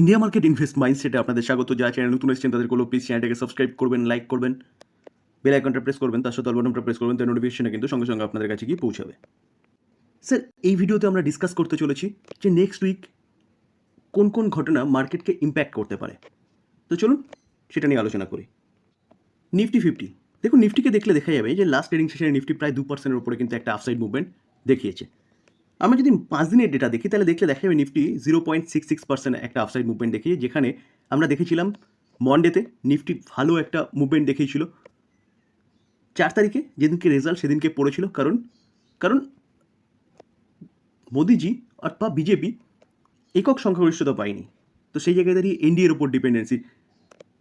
India market invest মাইন্ডসেটে আপনাদের স্বাগত। যা চ্যানেল নতুন এসেছেন তাদের কোনো প্লিজ চ্যানেলটাকে সাবস্ক্রাইব করবেন লাইক করবেন। বেল আইকনটা প্রেস করবেন, তার সাথে বাটনটা প্রেস করবেন তার নোটিফিকেশনে কিন্তু সঙ্গে সঙ্গে আপনাদের কাছে গিয়ে পৌঁছাবে। স্যার এই ভিডিওতে আমরা ডিসকাস করতে চলেছি যে নেক্সট উইক কোন কোন ঘটনা মার্কেটকে ইম্প্যাক্ট করতে পারে। তো চলুন, সেটা নিয়ে আলোচনা করি। নিফটি ফিফটি দেখুন নিফটিকে দেখলে দেখা যাবে যে লাস্ট ট্রেডিং সেশনে নিফটি প্রায় দু পার্সেন্টের উপরে কিন্তু একটা আফসাইড মুভমেন্ট দেখিয়েছে। আমরা যদি পাঁচ দিনের ডেটা দেখি, তাহলে দেখলে দেখা যাবে Nifty zero point six six percent একটা আফসাইড মুভমেন্ট দেখিয়ে, যেখানে আমরা দেখেছিলাম মন্ডেতে নিফটি ভালো একটা মুভমেন্ট দেখিয়েছিল। চার তারিখে যেদিনকে রেজাল্ট সেদিনকে পড়েছিল, কারণ কারণ মোদিজি অথবা বিজেপি একক সংখ্যাগরিষ্ঠতা পায়নি। তো সেই জায়গায় দাঁড়িয়ে এনডিএর ওপর ডিপেন্ডেন্সি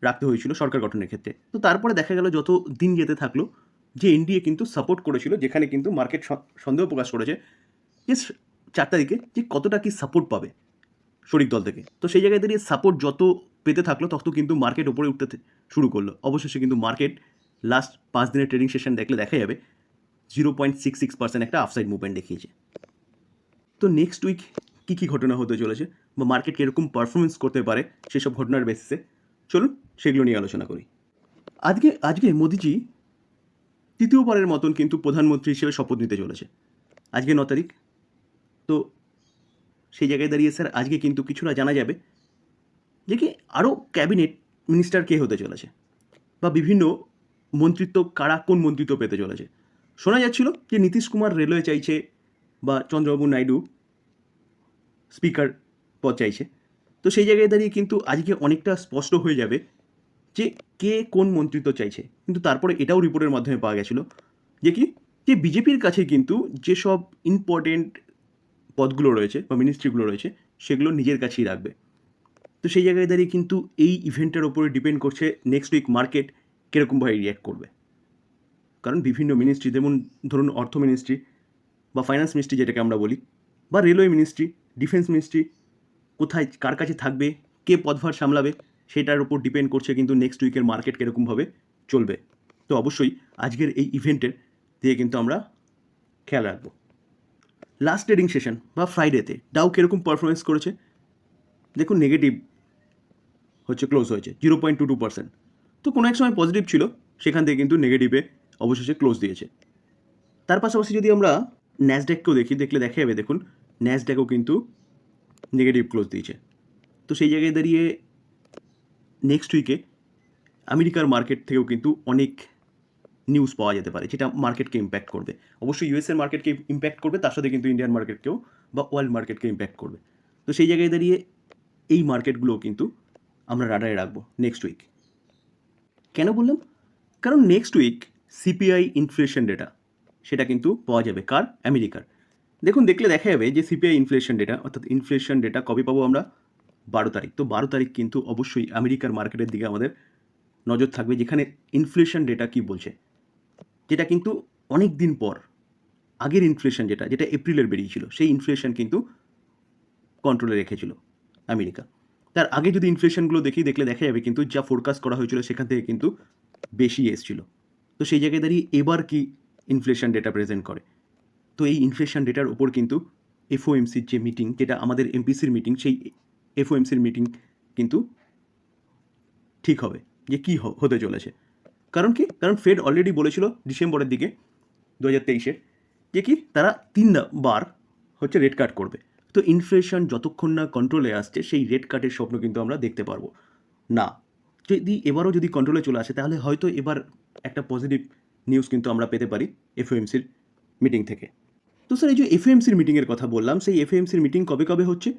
রাখতে হয়েছিল সরকার গঠনের ক্ষেত্রে। তো তারপরে দেখা গেল যত দিন যেতে থাকল, যে এনডিএ কিন্তু সাপোর্ট করেছিল, যেখানে কিন্তু মার্কেট সন্দেহ প্রকাশ করেছে। যে চার তারিখে যে কতটা কি সাপোর্ট পাবে শরিক দল থেকে। তো সেই জায়গায় দাঁড়িয়ে সাপোর্ট যত পেতে থাকল, তত কিন্তু মার্কেট উপরে উঠতে শুরু করল। অবশেষে কিন্তু মার্কেট লাস্ট পাঁচ দিনের ট্রেডিং সেশন দেখলে দেখা যাবে zero point six six percent একটা আফসাইড মুভমেন্ট দেখিয়েছে। তো নেক্সট উইক কী কী ঘটনা হতে চলেছে বা মার্কেট কীরকম পারফরমেন্স করতে পারে সেসব ঘটনার বেসিসে চলুন সেগুলো নিয়ে আলোচনা করি। আজকে আজকে মোদিজি তৃতীয়বারের মতন কিন্তু প্রধানমন্ত্রী হিসেবে শপথ নিতে চলেছে। আজকে ন তারিখ তো সেই জায়গায় দাঁড়িয়ে স্যার, আজকে কিন্তু কিছুটা জানা যাবে যে কি আরও ক্যাবিনেট মিনিস্টার কে হতে চলেছে বা বিভিন্ন মন্ত্রিত্ব কারা কোন মন্ত্রিত্ব পেতে চলেছে। শোনা যাচ্ছিল যে নীতিশ কুমার রেলওয়ে চাইছে বা চন্দ্রবাবু নাইডু স্পিকার পদ চাইছে। তো সেই জায়গায় দাঁড়িয়ে কিন্তু আজকে অনেকটা স্পষ্ট হয়ে যাবে যে কে কোন মন্ত্রিত্ব চাইছে। কিন্তু তারপরে এটাও রিপোর্টের মাধ্যমে পাওয়া গেছিল যে কি, যে বিজেপির কাছে কিন্তু যেসব ইম্পর্টেন্ট পদগুলো রয়েছে বা মিনিস্ট্রিগুলো রয়েছে, সেগুলো নিজের কাছেই রাখবে। তো সেই জায়গায় দাঁড়িয়ে কিন্তু এই ইভেন্টের ওপরে ডিপেন্ড করছে নেক্সট উইক মার্কেট কীরকমভাবে রিয়্যাক্ট করবে। কারণ বিভিন্ন মিনিস্ট্রি যেমন ধরুন অর্থ মিনিস্ট্রি বা ফাইন্যান্স মিনিস্ট্রি যেটাকে আমরা বলি, বা রেলওয়ে মিনিস্ট্রি ডিফেন্স মিনিস্ট্রি কোথায় কার কাছে থাকবে, কে পদভার সামলাবে, সেটার উপর ডিপেন্ড করছে কিন্তু নেক্সট উইকের মার্কেট কীরকমভাবে চলবে। তো অবশ্যই আজকের এই ইভেন্টের দিয়ে কিন্তু আমরা খেয়াল রাখব। লাস্ট ট্রেডিং সেশন বা ফ্রাইডেতে ডাউ কীরকম পারফরমেন্স করেছে? দেখুন নেগেটিভ হচ্ছে ক্লোজ হয়েছে zero point two two percent তো কোনো এক সময় পজিটিভ ছিল, সেখান থেকে কিন্তু নেগেটিভে অবশেষে ক্লোজ দিয়েছে। তার পাশাপাশি যদি আমরা ন্যাসড্যাককেও দেখি, দেখলে দেখা যাবে, দেখুন ন্যাসড্যাকও কিন্তু নেগেটিভ ক্লোজ দিয়েছে। তো সেই জায়গায় দাঁড়িয়ে নেক্সট উইকে আমেরিকার মার্কেট থেকেও কিন্তু অনেক নিউজ পাওয়া যেতে পারে, যেটা মার্কেটকে ইম্প্যাক্ট করবে। অবশ্যই ইউএসএর মার্কেটকে ইম্প্যাক্ট করবে, তার সাথে কিন্তু ইন্ডিয়ান মার্কেটকেও বা ওয়ার্ল্ড মার্কেটকে ইম্প্যাক্ট করবে। তো সেই জায়গায় দাঁড়িয়ে এই মার্কেটগুলোও কিন্তু আমরা রাডারে রাখব নেক্সট উইক কেন বললাম? কারণ next week CPI inflation data সেটা কিন্তু পাওয়া যাবে কার? আমেরিকার। দেখুন, দেখলে দেখা যাবে যে সিপিআই ইনফ্লেশন ডেটা অর্থাৎ ইনফ্লেশন ডেটা কবে পাবো আমরা? বারো তারিখ। তো বারো তারিখ কিন্তু অবশ্যই আমেরিকার মার্কেটের দিকে আমাদের নজর থাকবে, যেখানে ইনফ্লেশন ডেটা কি বলছে। যেটা কিন্তু অনেক দিন পর, আগের ইনফ্লেশন যেটা যেটা এপ্রিলের বেরিয়েছিল, সেই ইনফ্লেশন কিন্তু কন্ট্রোলে রেখেছিল আমেরিকা। তার আগে যদি ইনফ্লেশনগুলো দেখি, দেখলে দেখা যাবে কিন্তু যা ফোরকাস্ট করা হয়েছিল, সেখান থেকে কিন্তু বেশি এসেছিল। তো সেই জায়গায় দাঁড়িয়ে এবার কি ইনফ্লেশন ডেটা প্রেজেন্ট করে? তো এই ইনফ্লেশন ডেটার ওপর কিন্তু এফওএমসির যে মিটিং যেটা আমাদের এমপিসির মিটিং সেই এফওএমসির মিটিং কিন্তু ঠিক হবে, যে কী হতে চলেছে। কারণ কি? কারণ ফেড অলরেডি বলেছিল ডিসেম্বরের দিকে দু হাজার তেইশে, যে কি? তারা তিন বার হচ্ছে রেড কাট করবে। তো ইনফ্লেশন যতক্ষণ না কন্ট্রোলে আসছে, সেই রেড কাটের স্বপ্ন কিন্তু আমরা দেখতে পারব। না, যদি এবারও যদি কন্ট্রোলে চলে আসে, তাহলে হয়তো এবার একটা পজিটিভ নিউজ কিন্তু আমরা পেতে পারি এফওএমসির মিটিং থেকে। তো স্যার এই যে এফএমসির মিটিংয়ের কথা বললাম, সেই এফএমসির মিটিং কবে কবে হচ্ছে?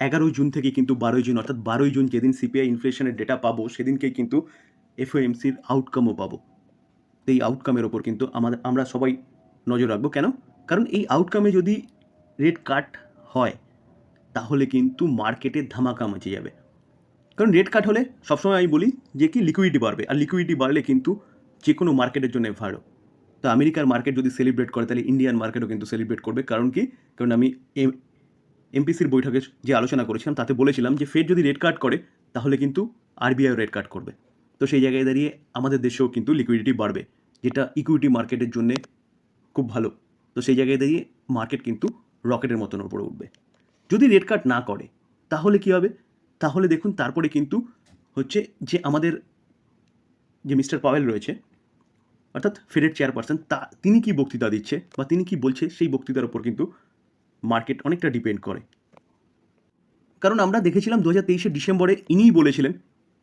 এগারোই জুন থেকে কিন্তু বারোই জুন, অর্থাৎ বারোই জুন যেদিন সিপিআই ইনফ্লেশনের ডেটা পাবো, সেদিনকেই কিন্তু এফওএমসির আউটকামও পাবো। এই আউটকামের ওপর কিন্তু আমাদের, আমরা সবাই নজর রাখব। কেন? কারণ এই আউটকামে যদি রেট কাট হয়, তাহলে কিন্তু মার্কেটে ধামাকা মচে যাবে। কারণ রেট কাট হলে সবসময় আমি বলি যে কি লিকুইডিটি বাড়বে। আর লিকুইডিটি বাড়লে কিন্তু যে কোনো মার্কেটের জন্য ভালো। তো আমেরিকার মার্কেট যদি সেলিব্রেট করে, তাহলে ইন্ডিয়ান মার্কেটও কিন্তু সেলিব্রেট করবে। কারণ কি? কারণ আমি এম এমপিসির বৈঠকে যে আলোচনা করেছিলাম, তাতে বলেছিলাম যে ফেড যদি রেড কাট করে, তাহলে কিন্তু আরবিআইও রেড কাট করবে। তো সেই জায়গায় দাঁড়িয়ে আমাদের দেশেও কিন্তু লিকুইডিটি বাড়বে, যেটা ইকুইটি মার্কেটের জন্য খুব ভালো। তো সেই জায়গায় দাঁড়িয়ে মার্কেট কিন্তু রকেটের মতন উপরে উঠবে। যদি রেড কাট না করে, তাহলে কি হবে? তাহলে দেখুন, তারপরে কিন্তু হচ্ছে যে আমাদের যে মিস্টার পাওয়েল রয়েছে, অর্থাৎ ফেডের চেয়ারপারসন তা তিনি কি বক্তৃতা দিচ্ছে বা তিনি কি বলছে, সেই বক্তৃতার ওপর কিন্তু মার্কেট অনেকটা ডিপেন্ড করে। কারণ আমরা দেখেছিলাম দু হাজার তেইশে ডিসেম্বরে ইনিই বলেছিলেন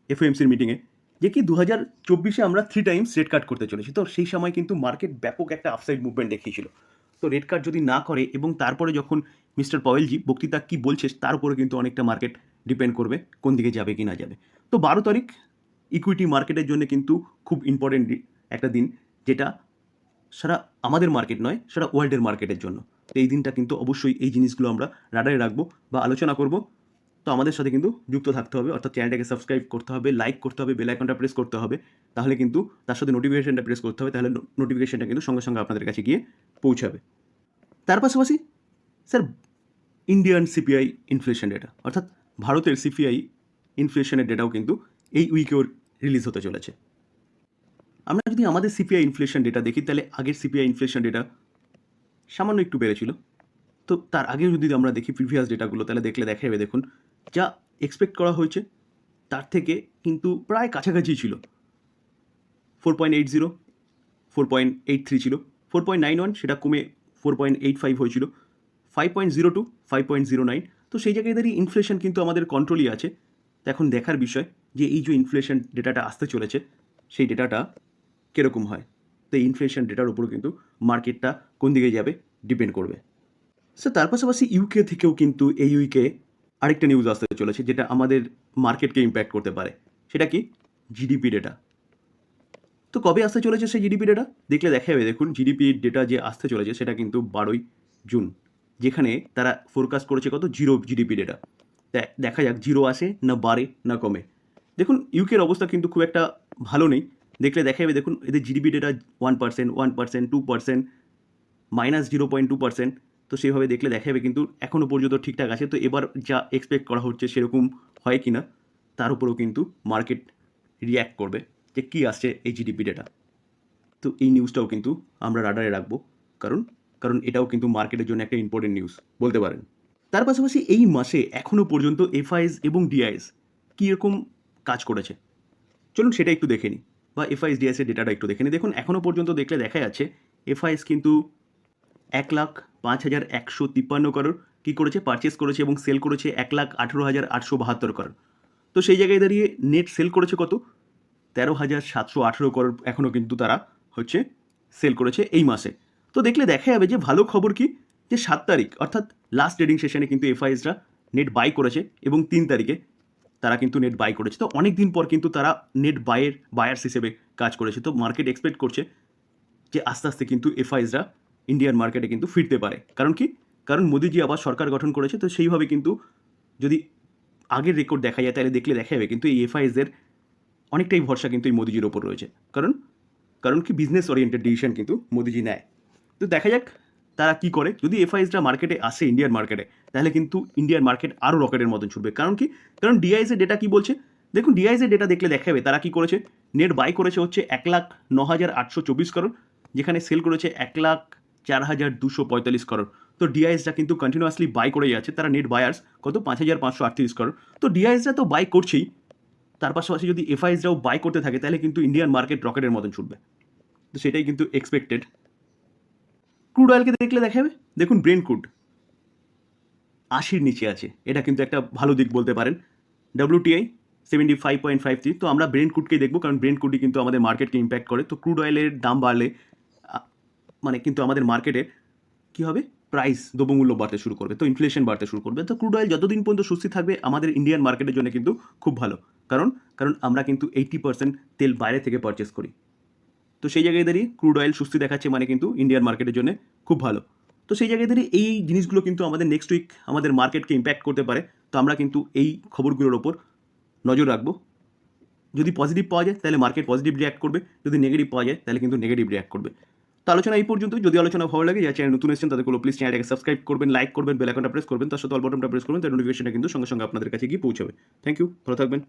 এফওএমসির মিটিংয়ে যে কি দু হাজার চব্বিশে আমরা থ্রি টাইমস রেড কার্ড করতে চলেছি। তো সেই সময় কিন্তু মার্কেট ব্যাপক একটা আফসাইড মুভমেন্ট দেখিয়েছিল। তো রেড কার্ড যদি না করে এবং তারপরে যখন মিস্টার পয়েলজি বক্তৃতা কি বলছে তার উপরে কিন্তু অনেকটা মার্কেট ডিপেন্ড করবে, কোন দিকে যাবে কি না যাবে। তো বারো তারিখ ইকুইটি মার্কেটের জন্য কিন্তু খুব ইম্পর্টেন্ট একটা দিন, যেটা সারা আমাদের মার্কেট নয়, সারা ওয়ার্ল্ডের মার্কেটের জন্য। তো এই দিনটা কিন্তু অবশ্যই এই জিনিসগুলো আমরা রাডারে রাখব বা আলোচনা করব। তো আমাদের সাথে কিন্তু যুক্ত থাকতে হবে। অর্থাৎ চ্যানেলটাকে সাবস্ক্রাইব করতে হবে লাইক করতে হবে বেল আইকনটা প্রেস করতে হবে। তাহলে কিন্তু তার সাথে নোটিফিকেশনটা প্রেস করতে হবে, তাহলে নোটিফিকেশনটা কিন্তু সঙ্গে সঙ্গে আপনাদের কাছে গিয়ে পৌঁছাবে। তার পাশাপাশি sir Indian CPI inflation data অর্থাৎ ভারতের সিপিআই ইনফ্লেশনের ডেটাও কিন্তু এই উইকেও রিলিজ হতে চলেছে। আমরা যদি আমাদের সিপিআই ইনফ্লেশন ডেটা দেখি, তাহলে আগের সিপিআই ইনফ্লেশন ডেটা সামান্য একটু বেড়েছিল। তো তার আগে যদি আমরা দেখি প্রিভিয়াস ডেটাগুলো তাহলে দেখলে দেখা যাবে দেখুন যা এক্সপেক্ট করা হয়েছে, তার থেকে কিন্তু প্রায় কাছাকাছি ছিল। Four point eight zero four point eight three ছিল। ফোর পয়েন্ট নাইন ওয়ান সেটা কমে ফোর পয়েন্ট এইট ফাইভ হয়েছিল। Five point zero two five point zero nine তো সেই জায়গায় দাঁড়িয়ে ইনফ্লেশন কিন্তু আমাদের কন্ট্রোলই আছে। এখন দেখার বিষয় যে এই যে ইনফ্লেশন ডেটাটা আসতে চলেছে, সেই ডেটাটা কীরকম হয়? তো এই ইনফ্লেশন ডেটার উপর কিন্তু মার্কেটটা কোন দিকে যাবে? ডিপেন্ড করবে। স্যার তার পাশাপাশি ইউকে থেকেও কিন্তু এই উইকে আরেকটা নিউজ আসতে চলেছে যেটা আমাদের মার্কেটকে ইম্প্যাক্ট করতে পারে। সেটা কি? জিডিপি ডেটা তো কবে আসতে চলেছে সেই জিডিপি ডেটা দেখলে দেখা যাবে দেখুন জিডিপি ডেটা যে আসতে চলেছে সেটা কিন্তু বারোই জুন, যেখানে তারা ফোরকাস্ট করেছে কত? জিরো জিডিপি ডেটা দেখা যাক জিরো আসে না বাড়ে না কমে। দেখুন ইউকের অবস্থা কিন্তু খুব একটা ভালো নেই। দেখলে দেখা যাবে দেখুন, এদের GDP data one percent one percent two percent minus zero point two percent তো সেইভাবে দেখলে দেখা যাবে, কিন্তু এখনও পর্যন্ত ঠিকঠাক আছে। তো এবার যা এক্সপেক্ট করা হচ্ছে সেরকম হয় কি না তার উপরেও কিন্তু মার্কেট রিয়্যাক্ট করবে যে কী আসছে এই জিডিপি ডেটা তো এই নিউজটাও কিন্তু আমরা রাডারে রাখব। কারণ কারণ এটাও কিন্তু মার্কেটের জন্য একটা ইম্পর্টেন্ট নিউজ বলতে পারেন। তার পাশাপাশি এই মাসে এখনও পর্যন্ত এফআইএস এবং ডিআইএস কীরকম কাজ করেছে? চলুন সেটা একটু দেখে নিই। বা এফআইএস ডিআইএসের ডেটাটা একটু দেখে নিই। দেখুন এখনও পর্যন্ত দেখলে দেখা যাচ্ছে এফআইএস কিন্তু এক লাখ পাঁচ হাজার একশো তিপ্পান্ন করোড়। কী করেছে? পারচেস করেছে এবং সেল করেছে এক লাখ আঠেরো হাজার আটশো বাহাত্তর করোড়। তো সেই জায়গায় দাঁড়িয়ে নেট সেল করেছে কত? তেরো হাজার সাতশো আঠেরো করোড় এখনও কিন্তু তারা হচ্ছে সেল করেছে এই মাসে। তো দেখলে দেখা যাবে যে ভালো খবর কি? যে সাত তারিখ, অর্থাৎ লাস্ট ট্রেডিং সেশনে কিন্তু এফআইএসরা নেট বাই করেছে এবং তিন তারিখে তারা কিন্তু নেট বাই করেছে। তো অনেক দিন পর কিন্তু তারা নেট বাইয়ের বায়ার্স হিসেবে কাজ করেছে। তো মার্কেট এক্সপেক্ট করছে যে আস্তে আস্তে কিন্তু এফআইএসরা ইন্ডিয়ান মার্কেটে কিন্তু ফিরতে পারে। কারণ কি? কারণ মোদিজি আবার সরকার গঠন করেছে, তো সেইভাবে কিন্তু যদি আগের রেকর্ড দেখা যায়, তাহলে দেখলে দেখা যাবে কিন্তু এই এফআইএসের অনেকটাই ভরসা কিন্তু এই মোদিজির ওপর রয়েছে। কারণ কারণ কি? বিজনেস ওরিয়েন্টেড ডিসিশন কিন্তু মোদিজি নেয়। তো দেখা যাক তারা কি করে। যদি এফআইএসটা মার্কেটে আসে ইন্ডিয়ান মার্কেটে তাহলে কিন্তু ইন্ডিয়ান মার্কেট আরও রকেটের মতন ছুটবে। কারণ কি? কারণ ডিআইএসের ডেটা কি বলছে? দেখুন ডিআইএসের ডেটা দেখলে দেখা যাবে তারা কি করেছে? নেট বাই করেছে হচ্ছে এক লাখ ন হাজার আটশো চব্বিশ করোড় যেখানে সেল করেছে এক লাখ চার হাজার দুশো পঁয়তাল্লিশ করোড় তো ডিআইএসটা কিন্তু কন্টিনিউয়াসলি বাই করে যাচ্ছে তারা নেট বায়ার্স কত? পাঁচ হাজার পাঁচশো আটত্রিশ করোড় তো ডিআইএসরা তো বাই করছেই। তার পাশাপাশি যদি এফআইএসরাও বাই করতে থাকে, তাহলে কিন্তু ইন্ডিয়ান মার্কেট রকেটের মতন ছুটবে তো সেটাই কিন্তু এক্সপেক্টেড ক্রুড অয়েলকে দেখলে দেখা যাবে দেখুন ব্রেন ক্রুড আশির নিচে আছে। এটা কিন্তু একটা ভালো দিক বলতে পারেন। WTI seventy five point five three তো আমরা ব্রেন ক্রুডকেই দেখব? কারণ ব্রেন ক্রুডই কিন্তু আমাদের মার্কেটকে ইম্প্যাক্ট করে। তো ক্রুড অয়েলের দাম বাড়লে মানে কিন্তু আমাদের মার্কেটে কী হবে? প্রাইস দ্রব্যমূল্য বাড়তে শুরু করবে। তো ইনফ্লেশন বাড়তে শুরু করবে। তো ক্রুড অয়েল যতদিন পর্যন্ত সুস্থির থাকবে, আমাদের ইন্ডিয়ান মার্কেটের জন্য কিন্তু খুব ভালো। কারণ কারণ আমরা কিন্তু এইটি পার্সেন্ট তেল বাইরে থেকে পারচেস করি। তো সেই জায়গায় দাঁড়িয়ে ক্রুড অয়েল সুস্থি দেখাচ্ছে মানে কিন্তু ইন্ডিয়ান মার্কেটের জন্য খুব ভালো। তো সেই জায়গায় দাঁড়িয়ে এই জিনিসগুলো কিন্তু আমাদের নেক্সট উইক আমাদের মার্কেটকে ইম্প্যাক্ট করতে পারে। তো আমরা কিন্তু এই খবরগুলোর ওপর নজর রাখব। যদি পজিটিভ পাওয়া যায়, তাহলে মার্কেট পজিটিভ রিয়াক্ট করবে। যদি নেগেটিভ পাওয়া যায়, তাহলে কিন্তু নেগেটিভ রিয়াক্ট করবে। তো আলোচনা এই পর্যন্ত যদি আলোচনা ভালো লাগে যা চ্যানেল নতুন এসেছেন তাদেরগুলো প্লিজ চ্যানেলটাকে সাবস্ক্রাইব করবেন লাইক করবেন বেল আইকনটা প্রেস করবেন। তার সাথে অল বটনটা প্রেস করবেন, তার নোটিফিকেশনটা কিন্তু সঙ্গে সঙ্গে আপনাদের কাছে গিয়ে পৌঁছাবে। থ্যাংক ইউ ভালো থাকবেন।